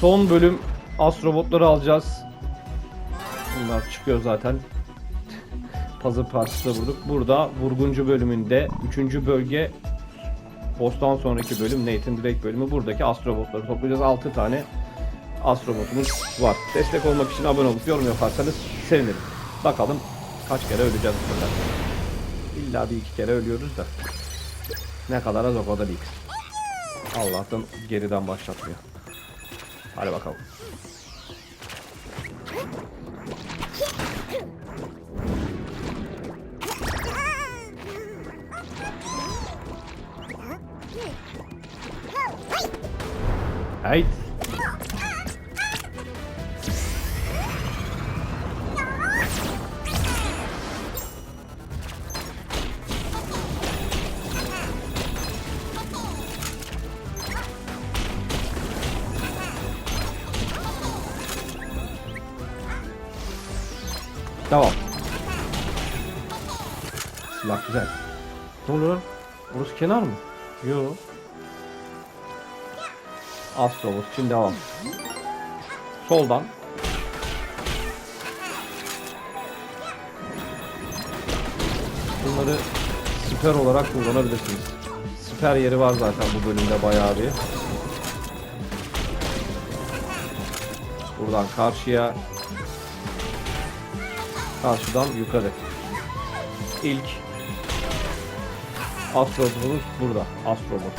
son bölüm astrobotları alacağız. Bunlar çıkıyor zaten. Puzzle parçası da vurduk. Burada vurguncu bölümünde 3. bölge boss'tan sonraki bölüm Nathan Drake bölümü buradaki astrobotları toplayacağız. 6 tane astrobotumuz var. Destek olmak için abone olup yorum yaparsanız sevinirim. Bakalım kaç kere öleceğiz burada. İlla bir iki kere ölüyoruz da. Ne kadar az o kadar iyi. Allah'tan geriden başlatmıyor. あれは買う。はい。Tamam. Silah güzel. Ne oluyor? Burası kenar mı? Yo. Astrobot için devam. Soldan. Bunları siper olarak kullanabilirsiniz. Siper yeri var zaten bu bölümde bayağı bir. Buradan karşıya karşıdan yukarı. İlk astrobotumuz burada. Astrobot.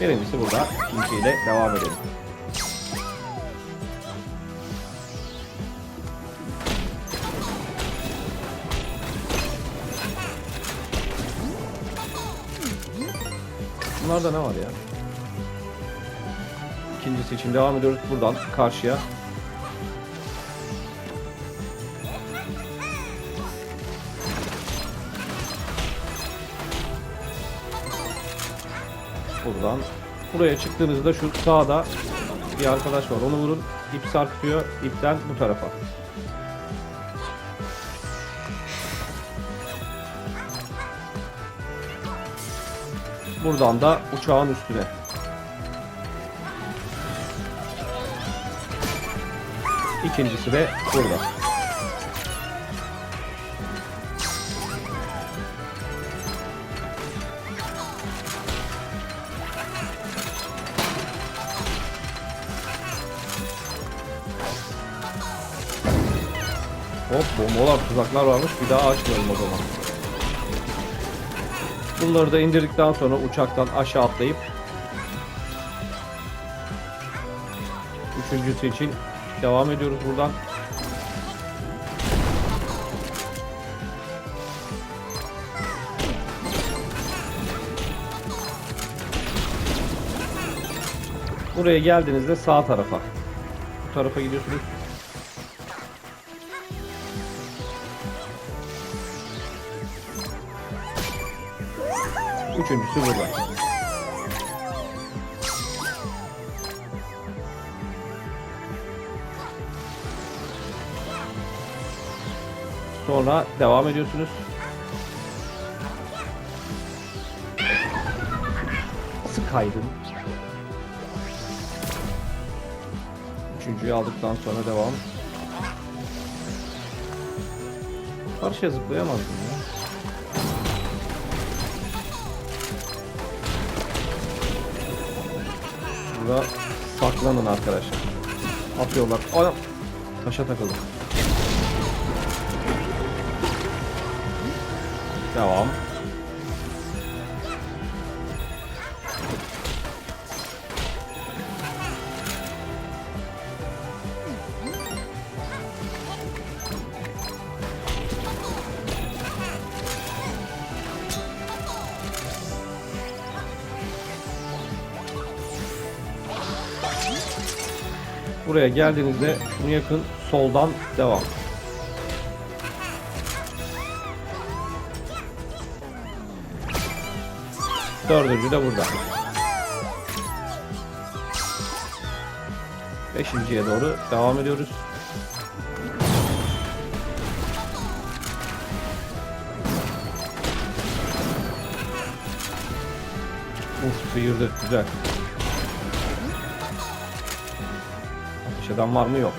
Birincisi burada. İkinciyle devam edelim. Bunlarda ne var ya? İkincisi için devam ediyoruz buradan karşıya. Buradan. Buraya çıktığınızda şu sağda bir arkadaş var. Onu vurun. İp sarkıtıyor. İpten bu tarafa. Buradan da uçağın üstüne. İkincisi de burada. Hop bombalar, tuzaklar varmış. Bir daha açmayalım o zaman. Bunları da indirdikten sonra uçaktan aşağı atlayıp Üçüncüsü için devam ediyoruz buradan. Buraya geldiğinizde sağ tarafa. Bu tarafa gidiyorsunuz. Üçüncüsü burada. Sonra devam ediyorsunuz. Sıkaydın. Üçüncüyü aldıktan sonra devam. Karşıya zıplayamazdım ya. Burada saklanın arkadaşlar. Atıyorlar. Anam. Taşa takıldım. Devam. Buraya geldiğinizde şunu yakın soldan devam. Dördüncü de burada. Beşinciye doğru devam ediyoruz. Uf sıyırdık güzel. Eden var mı? Yok.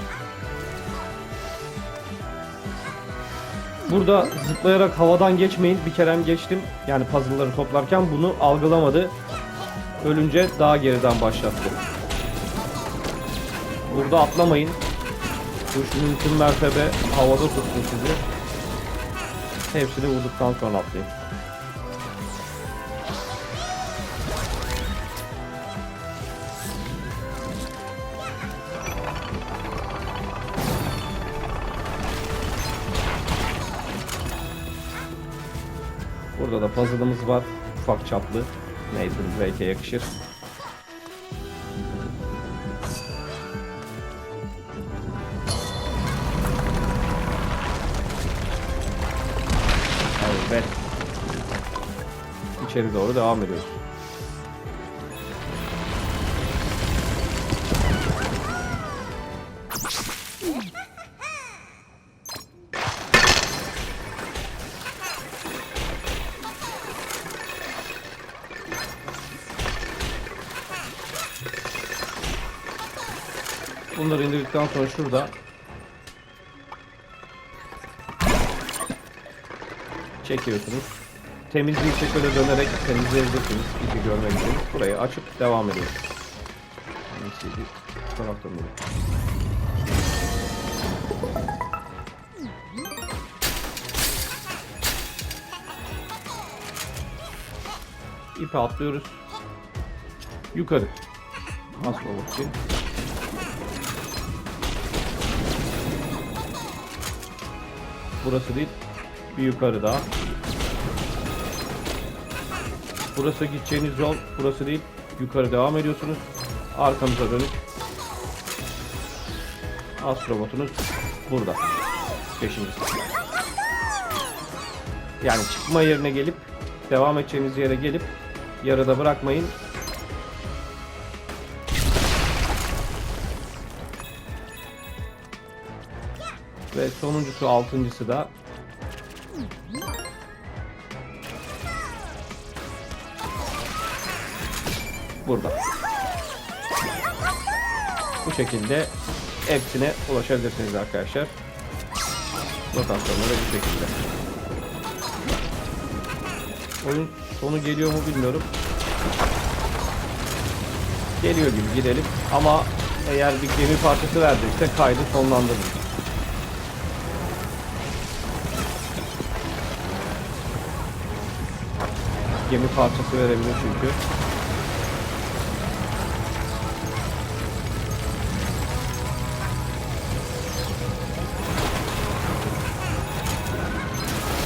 Burada zıplayarak havadan geçmeyin. Bir kerem geçtim. Yani puzzle'ları toplarken bunu algılamadı. Ölünce daha geriden başlattı. Burada atlamayın. Kuş mümkün mertebe havada tutsun sizi. Hepsini vurduktan sonra atlayın. Burada da puzzle'ımız var. Ufak çaplı. Nathan Drake'e yakışır. Evet. İçeri doğru devam ediyoruz. Bunları indirdikten sonra şurada çekiyorsunuz. Temizleyip şöyle dönerek temizleyebilirsiniz ipi görmek için. Burayı açıp devam ediyoruz. Bu taraftan böyle. İpi atlıyoruz. Yukarı. Nasıl olur ki? Burası değil. Bir yukarı daha. Burası gideceğiniz yol. Burası değil. Yukarı devam ediyorsunuz. Arkanıza dönük. Astrobotunuz burada. Beşincisi. Yani çıkma yerine gelip devam edeceğiniz yere gelip yarıda bırakmayın. Ve sonuncusu altıncısı da burada. Bu şekilde hepsine ulaşabilirsiniz arkadaşlar. Lokasyonları bu şekilde. Oyun sonu geliyor mu bilmiyorum. Geliyor gibi gidelim ama eğer bir gemi parçası verdiyse kaydı sonlandırın. Gemi parçası verebilir çünkü.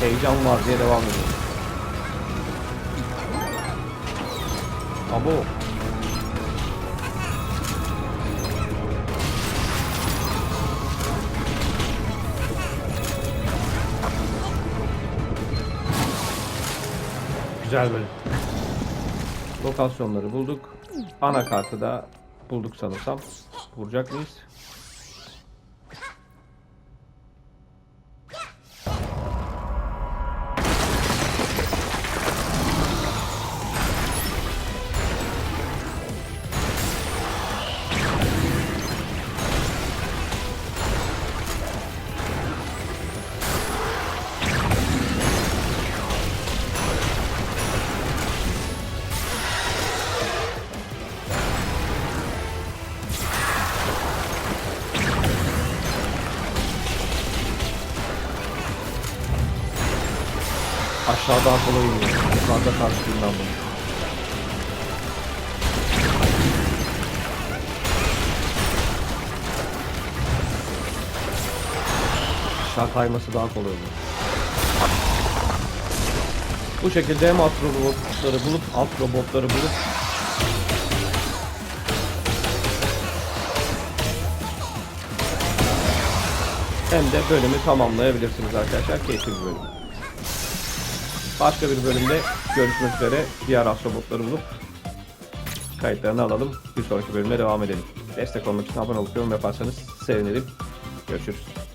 Heyecan var diye devam ediyoruz. Abo. Güzel bölüm. Lokasyonları bulduk. Anakartı da bulduk sanırsam. Vuracak mıyız? Aşağı daha kolay iniyor. Yukarıda karşılığından bunu. Aşağı kayması daha kolay oluyor. Bu şekilde hem astrobotları bulup astrobotları bulup hem de bölümü tamamlayabilirsiniz arkadaşlar. Keyifli bir bölüm. Başka bir bölümde görüşmek üzere. Diğer astrobotları bulup kayıtlarını alalım. Bir sonraki bölüme devam edelim. Destek olmak için abone olup yorum yaparsanız sevinirim. Görüşürüz.